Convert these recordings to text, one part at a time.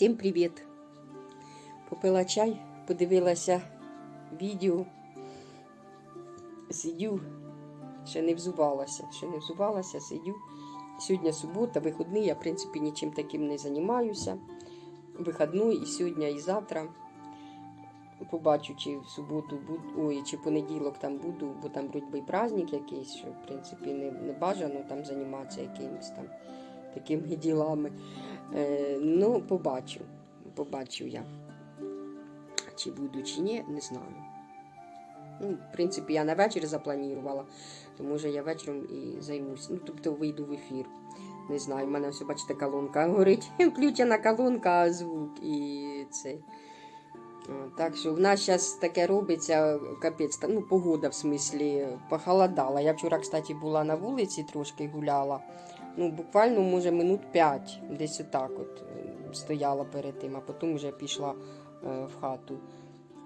Всім привіт! Попила чай, подивилася відео. Сидю, ще не взувалася, ще не взувалася, сидю. Сьогодні субота, вихідний, я, в принципі, нічим таким не займаюся. Вихідний і сьогодні, і завтра. Побачу, чи в суботу буду, ой, чи понеділок там буду, бо там вроді праздник якийсь, що в принципі не, не бажано там займатися якимось там такими ділами. Е, ну, побачу. Побачу я. Чи буду, чи ні, не знаю. Ну, в принципі, я на вечір запланувала, то може я вечором і займусь. Ну, тобто вийду в ефір. Не знаю, в мене все, бачите, колонка горить. Включена колонка, звук і це. Так що в нас зараз таке робиться, капець, ну, погода в смислі похолодала. Я вчора, кстати, була на вулиці, трошки гуляла. Ну, буквально, може, минут 5, десь отак от е, стояла перед тим, а потім вже пішла е, в хату.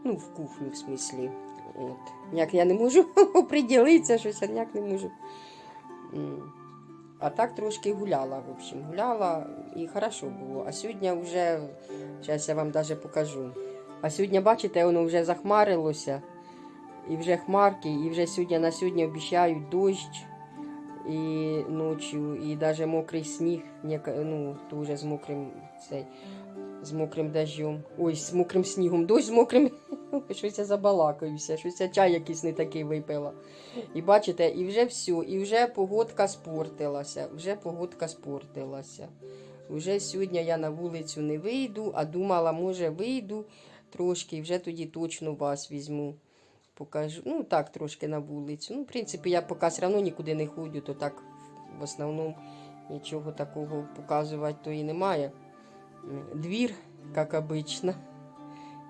Ну, в кухню, в смислі. От. Як я не можу оприділитися, щось я ніяк не можу. А так трошки гуляла, в общем, гуляла і хорошо було. А сьогодні вже, зараз я вам навіть покажу. А сьогодні, бачите, воно вже захмарилося, і вже хмарки, і вже сьогодні на сьогодні обіцяють дощ і ночі, і навіть мокрий сніг, ну, теж з мокрим цей, з мокрим дождем. Ой, з мокрим снігом, дощ з мокрим. Щось я забалакаюся, щось я чай якийсь не такий випила. І бачите, і вже все, і вже погодка спортилася, вже погодка спортилася. Вже сьогодні я на вулицю не вийду, а думала, може, вийду трошки, і вже тоді точно вас візьму. Покажу. Ну, так, трошки на вулицю. Ну, в принципі, я поки все одно нікуди не ходжу, то так в основному нічого такого показувати то і немає. Двір, як обично.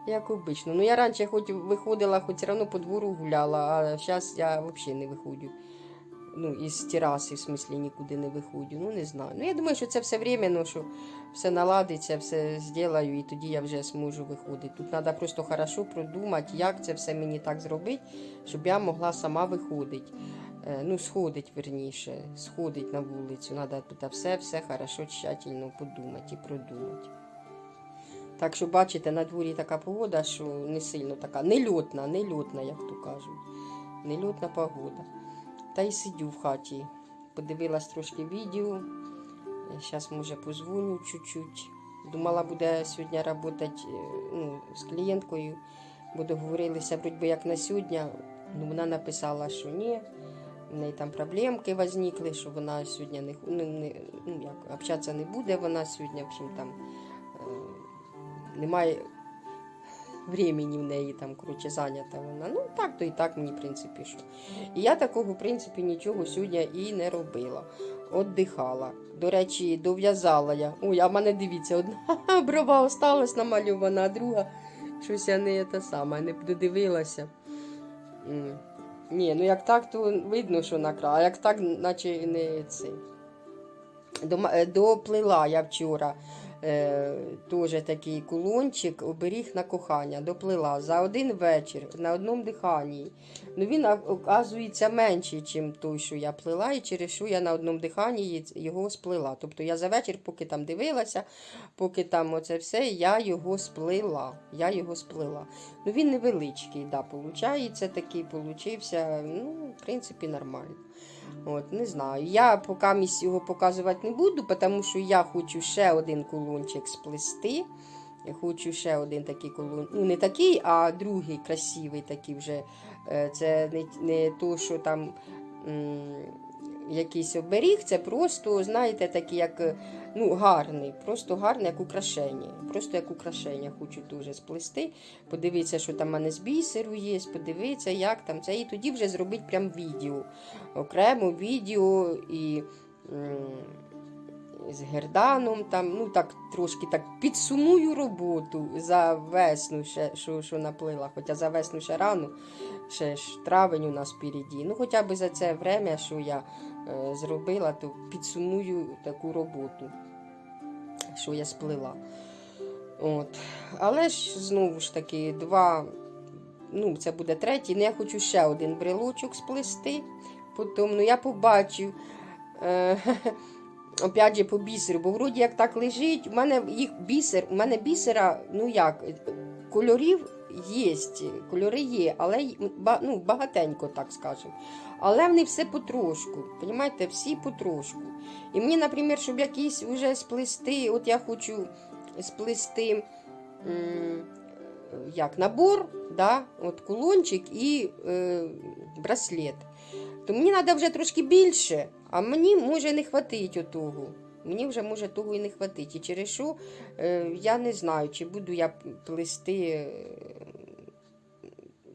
Як обично. Ну, я раніше хоч виходила, хоч все одно по двору гуляла, а зараз я взагалі не виходжу. Ну, із тераси, в смислі, нікуди не виходжу. Ну, не знаю. Ну, я думаю, що це все временно, що все наладиться, все зроблю, і тоді я вже зможу виходити. Тут треба просто хорошо продумати, як це все мені так зробити, щоб я могла сама виходити. Е, Ну, сходить верніше, сходить на вулицю. Треба тут все, все хорошо, тщательно подумати і продумати. Так що, бачите, на дворі така погода, що не сильно така, нельотна, нельотна, як то кажуть. Нельотна погода. Та й сидю в хаті. Подивилась трошки відео. Зараз, може, позвоню чуть-чуть. Думала, буде сьогодні працювати ну, з клієнткою, бо договорилися вроді як на сьогодні. Ну, вона написала, що ні. В неї там проблемки возникли, що вона сьогодні не, ну, не ну, як, общатися не буде вона сьогодні. В общем, там е, немає времени в неї там, коротше, зайнята вона. Ну, так, то і так мені, в принципі, що. І я такого, в принципі, нічого сьогодні і не робила. Отдихала. До речі, дов'язала я. Ой, а в мене дивіться, одна брова осталась намальована, а друга щось я не те саме, не додивилася. Ні, ну як так, то видно, що накра, а як так, наче не цей. Е, Доплила я вчора е, теж такий кулончик, оберіг на кохання. Доплила за один вечір на одному диханні. Ну він оказується менший, ніж той, що я плела, і через що я на одному диханні його сплила. Тобто я за вечір, поки там дивилася, поки там оце все, я його сплила. Я його сплила. Ну він невеличкий, да, получається, такий получився. Ну, в принципі, нормально. От, не знаю. Я поки його показувати не буду, тому що я хочу ще один кулончик сплести. Я хочу ще один такий колон. Ну, не такий, а другий красивий такий вже. Е, Це не, не то, що там якийсь оберіг, це просто, знаєте, такий, як е, ну, гарний, просто гарний, як украшення. Просто як украшення хочу дуже сплести. Подивитися, що там в мене з бісеру є, подивитися, як там це. І тоді вже зробити прям відео. Окремо відео і. з герданом, там, ну так трошки так підсумую роботу за весну, ще, що, що наплила. Хоча за весну ще рано, ще ж травень у нас впереді. Ну, хоча б за це время, що я зробила, то підсумую таку роботу, що я сплила. От. Але ж знову ж таки, два, ну, це буде третій. Ну, я хочу ще один брелочок сплести. Потім, ну, я побачив. Е, опять же, по бісеру, бо вроді як так лежить, у мене їх бісер, у мене бісера, ну як, кольорів є, кольори є, але ну, багатенько, так скажемо. Але вони все потрошку, розумієте, всі потрошку. І мені, наприклад, щоб якийсь вже сплести, от я хочу сплести як набор, да, от кулончик і е, браслет. То мені треба вже трошки більше, а мені може не хватить отого. Мені вже може того і не хватить. І через що е, я не знаю, чи буду я плести е,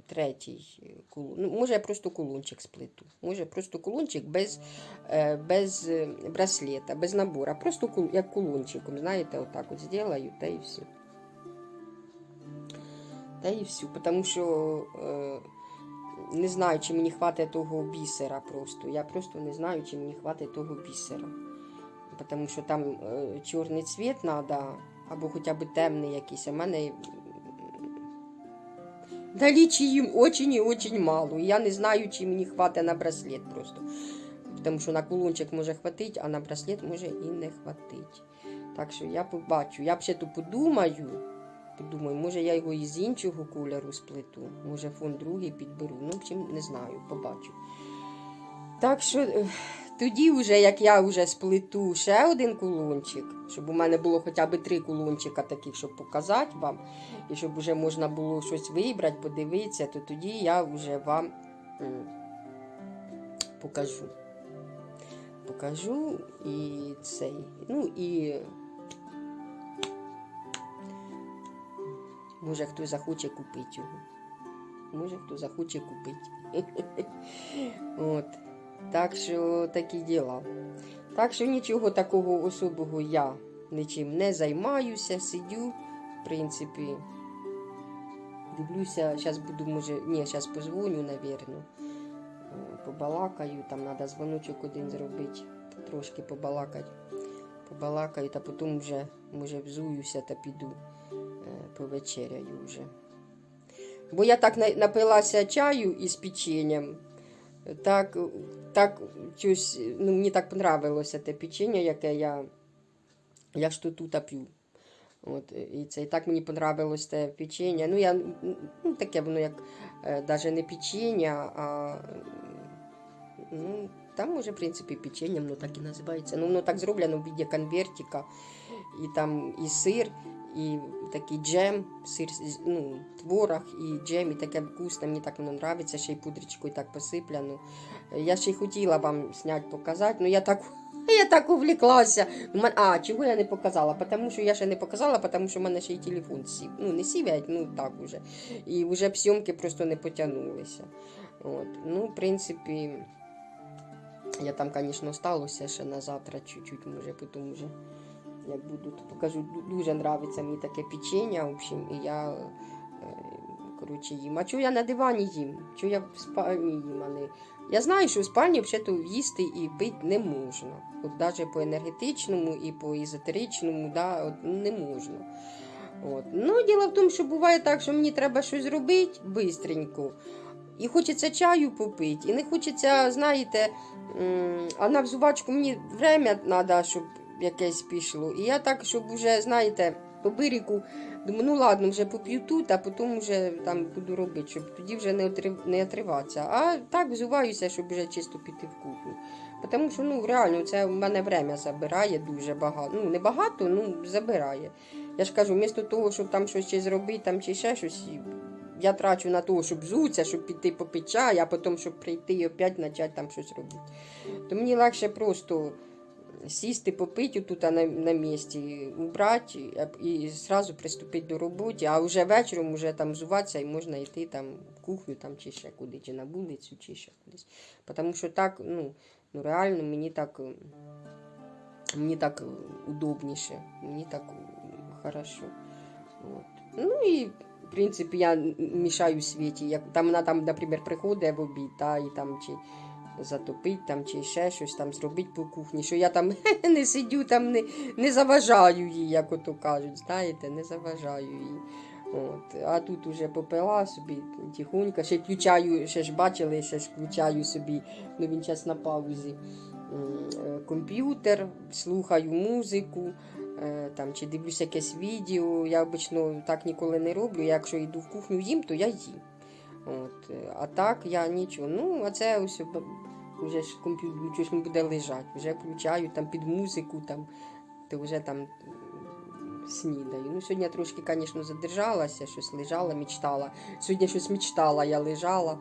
третій кулон. Ну, може, я просто кулончик сплету. Може, просто кулончик без, е, без е, браслета, без набора. Просто кул, як кулончиком, знаєте, отак от зроблю, та і все. Та і все. Тому що е, не знаю, чи мені хватить того бісера просто. Я просто не знаю, чи мені хватить того бісера. Тому що там е, чорний цвіт треба, або хоча б темний якийсь. А в мене налічі їм очень і очень мало. Я не знаю, чи мені хватить на браслет просто. Тому що на кулончик може хватить, а на браслет може і не хватить. Так що я побачу. Я ще тут подумаю. Подумаю, може я його із іншого кольору сплету, може фон другий підберу. Ну, общем, не знаю, побачу. Так що тоді, вже, як я вже сплету ще один кулончик, щоб у мене було хоча б три кулончика таких, щоб показати вам, і щоб вже можна було щось вибрати, подивитися, то тоді я вже вам покажу. Покажу і цей. Ну і Може, хто захоче купити його. Може, хто захоче купити. От. Так що такі діла. Так що нічого такого особого я нічим не займаюся, сидю, в принципі. Дивлюся, зараз буду, може, ні, зараз позвоню, навірно. Е, Побалакаю, там треба дзвоночок один зробити, трошки побалакати. Побалакаю, та потім вже, може, взуюся та піду е, повечеряю вже. Бо я так напилася чаю із печенням. Так, так щось, ну, мені так понравилося те печення, яке я, я ж тут п'ю. От, і це і так мені понравилось те печення. Ну, я, ну, таке воно як навіть не печення, а ну, там може, в принципі, печенням, ну так і називається. Ну, воно так зроблено в віді конвертика. І там і сир, і такий джем, сир, ну, творог і джем, і таке вкусне, мені так воно подобається, ще й пудричкою так посипляно. Я ще й хотіла вам зняти, показати, але я так, я так увліклася. А, чого я не показала? Тому що я ще не показала, тому що в мене ще й телефон сів. Ну, не сів, ну так уже. І вже б зйомки просто не потягнулися. От. Ну, в принципі, я там, звісно, сталося ще на завтра чуть-чуть, може, потім вже як буду, то покажу. Дуже нравиться мені таке печення, в общем, і я е, коротше їм. А чого я на дивані їм? Чого я в спальні їм, а. Я знаю, що в спальні взагалі їсти і пити не можна. От навіть по енергетичному і по езотеричному, да, от, не можна. От. Ну, діло в тому, що буває так, що мені треба щось зробити швидко. І хочеться чаю попити, і не хочеться, знаєте, а на взувачку мені время треба, щоб якесь пішло. І я так, щоб вже, знаєте, по берегу, думаю, ну ладно, вже поп'ю тут, а потім вже там буду робити, щоб тоді вже не, отрив, не отриватися. А так взуваюся, щоб вже чисто піти в кухню. Тому що ну, реально це в мене время забирає дуже багато. Ну, не багато, ну забирає. Я ж кажу, вмісто того, щоб там щось ще зробити, там чи ще щось, я трачу на того, щоб взутися, щоб піти попити чай, а потім, щоб прийти і опять почати там щось робити. То мені легше просто сісти, попити тут на, на місці, убрати і, зразу приступити до роботи, а вже вечором вже там взуватися і можна йти там в кухню там, чи ще куди, чи на вулицю, чи ще кудись. Тому що так, ну, ну реально мені так, мені так удобніше, мені так хорошо. От. Ну і в принципі я мішаю світі. Як там вона там, наприклад, приходить в обід, та, і там чи затопить там, чи ще щось там зробить по кухні, що я там не сидю, там не, не заважаю їй, як ото кажуть, знаєте, не заважаю їй. От. А тут уже попила собі тихонько, ще включаю, ще ж бачили, ще ж включаю собі, ну він зараз на паузі. е, комп'ютер, слухаю музику. е, Там, чи дивлюсь якесь відео. Я обично так ніколи не роблю. Якщо йду в кухню їм, то я їм. От. А так я нічого. Ну, а це ось вже ж комп'ютер ж буде лежати. Вже включаю там під музику, там, то вже там снідаю. Ну, сьогодні я трошки, звісно, задержалася, щось лежала, мечтала. Сьогодні щось мечтала, я лежала.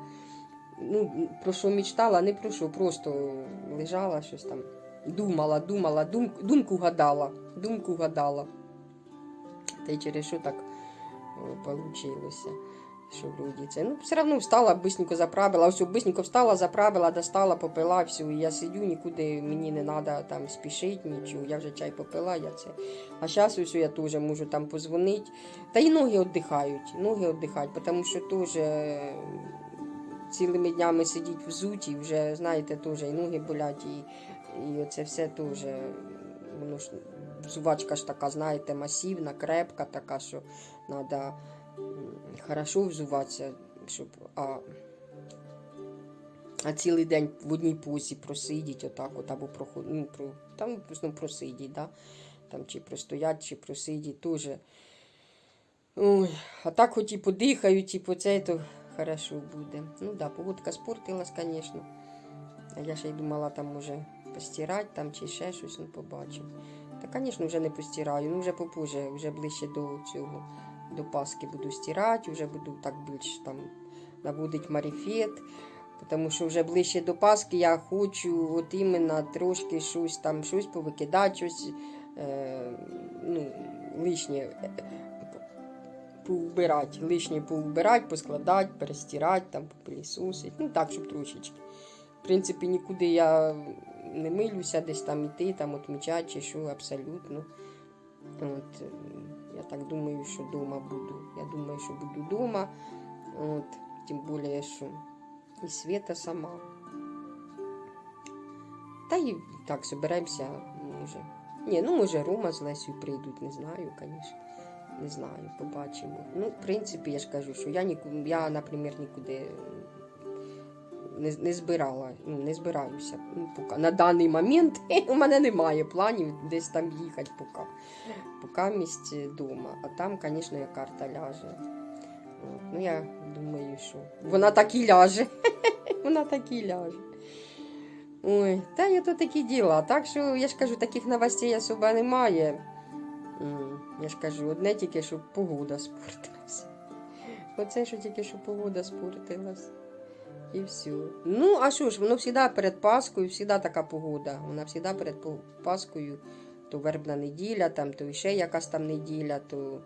Ну, про що мечтала, не про що, просто лежала щось там. Думала, думала, дум, думку гадала, думку гадала. Та й через що так вийшло. Що вроді це. Ну, все одно встала, бисенько заправила. Ось бисенько встала, заправила, достала, попила, все. І я сидю, нікуди мені не треба там спішити, нічого. Я вже чай попила, я це. А зараз ось я теж можу там позвонити. Та й ноги віддихають, ноги віддихають, тому що теж цілими днями сидіть взуті, вже, знаєте, теж і ноги болять, і, і оце все теж. Воно ж взувачка ж така, знаєте, масивна, крепка, така, що треба хорошо взуватися, щоб. А, а цілий день в одній позі просидіть, отак, от, або проход, ну, про, там ну, просидіть, да? там, чи простоять, чи просидіть, теж. А так хоч і подихають, і по це, то хорошо буде. Ну да, погодка спортилась, звісно. А я ще й думала, там може постирати там, чи ще щось, ну побачив. Та, звісно, вже не постираю, ну вже попозже, вже ближче до цього, до Паски буду стирати, вже буду так більш там наводити марифет. Тому що вже ближче до Пасхи я хочу от іменно трошки щось там, щось повикидати, щось е, ну, лишнє е, повбирати, лишнє повбирати, поскладати, перестирати, там, попилісосити. Ну так, щоб трошечки. В принципі, нікуди я не милюся, десь там іти, там отмічати чи що, абсолютно. От, е, я так думаю, що вдома буду. Я думаю, що буду вдома. От, тим більше, що і Света сама. Та й так соберемося, може. Ні, ну може Рома з Лесю прийдуть, не знаю, звісно. Не знаю, побачимо. Ну, в принципі, я ж кажу, що я я, наприклад, нікуди не, не збирала, ну, не збираюся. Поки. На даний момент у мене немає планів десь там їхати поки. Поки місць вдома. А там, звісно, карта ляже. Ну, я думаю, що вона так і ляже. Вона так і ляже. Ой, та й то такі діла. Так що, я ж кажу, таких новостей особо немає. Я ж кажу, одне тільки, що погода спортилась. Оце, що тільки що погода спортилась. І все. Ну, а що ж, воно завжди перед Паскою, завжди така погода. Вона завжди перед Паскою, то вербна неділя, там, то ще якась там неділя, то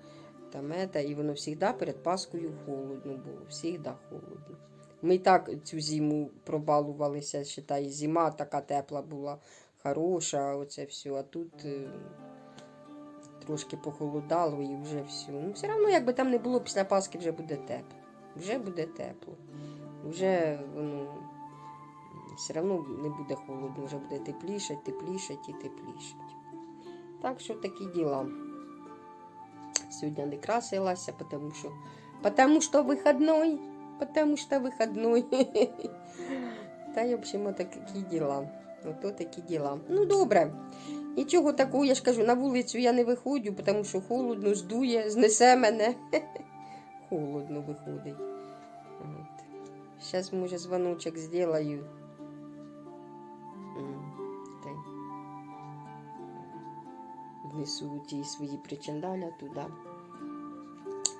там ета, і воно завжди перед Паскою холодно було. Завжди холодно. Ми і так цю зиму пробалувалися, считай, зима така тепла була, хороша, оце все. А тут е, трошки похолодало і вже все. Ну, все одно, якби там не було після Пасхи, вже буде тепло. Вже буде тепло. Вже воно все одно не буде холодно, вже буде тепліше, тепліше і тепліше. Так що такі діла. Сьогодні не красилася, потому що, потому що вихідний, потому що вихідний. Та й, в общем, такі діла. Ото такі діла. Ну, добре. Нічого такого, я ж кажу, на вулицю я не виходжу, тому що холодно, здує, знесе мене. Холодно виходить. Зараз, може, Та й внесу ті свої причиндаля туди.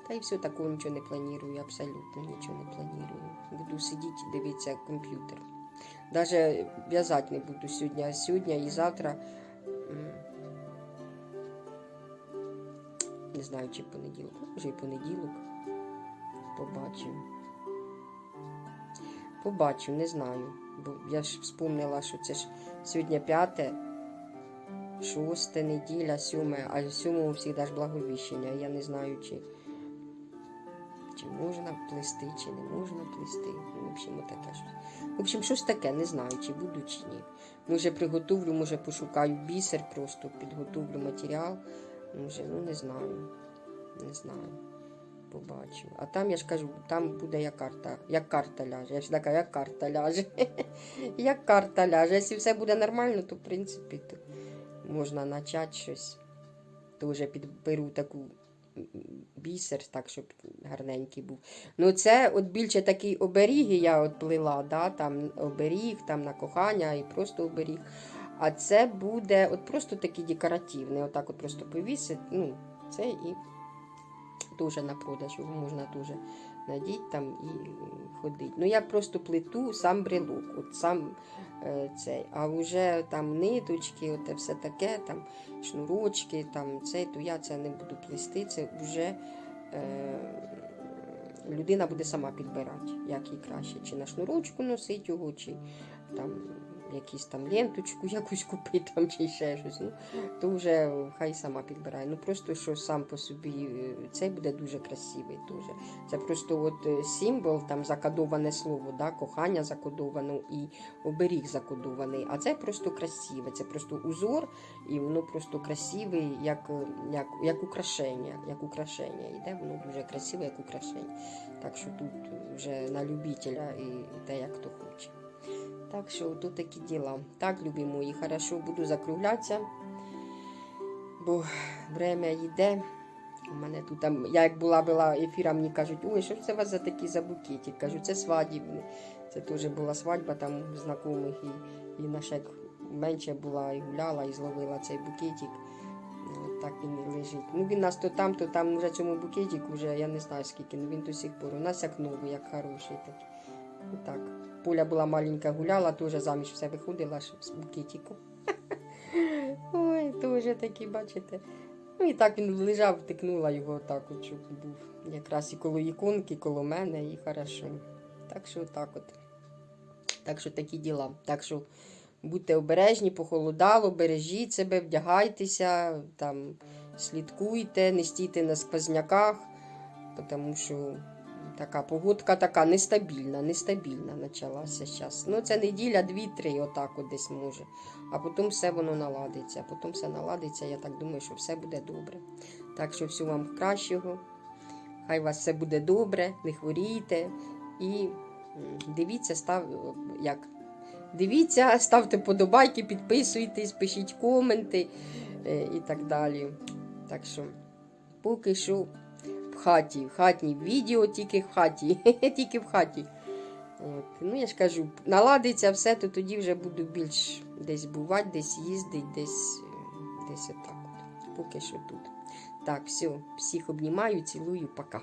Та й все такого нічого не планую, абсолютно нічого не планую. Буду сидіти і дивитися комп'ютер. Даже в'язати не буду сьогодні, а сьогодні і завтра. Не знаю, чи понеділок. Може і понеділок. Побачимо. Побачу, не знаю. Бо я ж вспомнила, що це ж сьогодні п'яте, шосте неділя, сьоме, а сьомому завжди ж благовіщення. Я не знаю, чи, чи можна плести, чи не можна плести. Ну, В общем, таке щось. В общем, щось таке, не знаю, чи буду, чи ні. Може, приготовлю, може, пошукаю бісер, просто підготовлю матеріал. Може, ну не знаю. Не знаю. Побачу. А там я ж кажу, там буде як карта, як карта ляже. Я ж така, як карта ляже. як карта ляже. Якщо все буде нормально, то в принципі то можна почати щось. Вже підберу таку бісер, так, щоб гарненький був. Ну, це от більше такі оберіги я от плела, да? там оберіг, там на кохання і просто оберіг. А це буде от просто такий декоративний. Отак от просто повісить. Ну, це і дуже на продаж, його можна дуже надіть там і ходити. Ну, я просто плету сам брелок, от сам е, цей. А вже там ниточки, от все таке, там шнурочки, там цей, то я це не буду плести. Це вже е, людина буде сама підбирати, як їй краще. Чи на шнурочку носить його, чи там якусь там ленточку якусь купити, там, чи ще щось. Ну, то вже хай сама підбирає. Ну просто що сам по собі е, цей буде дуже красивий. Дуже. Це просто от е, символ, там закодоване слово, да, кохання закодовано і оберіг закодований. А це просто красиве, це просто узор, і воно просто красиве, як, е, як, як украшення. Як украшення. Іде воно дуже красиве, як украшення. Так що тут вже на любителя і те, як хто хоче. Так що тут такі діла. Так, любі мої, хорошо, буду закруглятися, бо время йде. У мене тут там, я як була була ефіра, мені кажуть, ой, що це у вас за такі за букетик? Кажу, це свадібні. Це теж була свадьба там знайомих, і, і наша менше була і гуляла, і зловила цей букетик. От так він і лежить. Ну він нас то там, то там вже цьому букетику, вже я не знаю скільки, ну він до сих пор. У нас як новий, як хороший такий. Отак. Поля була маленька, гуляла, теж заміж все виходила ж з букетику. Ой, теж такі, бачите. Ну і так він лежав, втикнула його так, от, щоб був якраз і коло іконки, коло мене, і хорошо. Так що так от. Так що такі діла. Так що будьте обережні, похолодало, бережіть себе, вдягайтеся, там, слідкуйте, не стійте на сквозняках, тому що така погодка така нестабільна, нестабільна почалася зараз. Ну, це неділя, дві-три, отак от десь може. А потім все воно наладиться. Потім все наладиться, я так думаю, що все буде добре. Так що всього вам кращого. Хай у вас все буде добре, не хворійте. І дивіться, став, як. Дивіться, ставте подобайки, підписуйтесь, пишіть коменти е, і так далі. Так що, поки що хаті, в хаті. відео тільки в хаті. тільки в хаті. От. Ну, я ж кажу, наладиться все, то тоді вже буду більш десь бувати, десь їздити, десь, десь отак. От. Поки що тут. Так, все, всіх обнімаю, цілую, пока.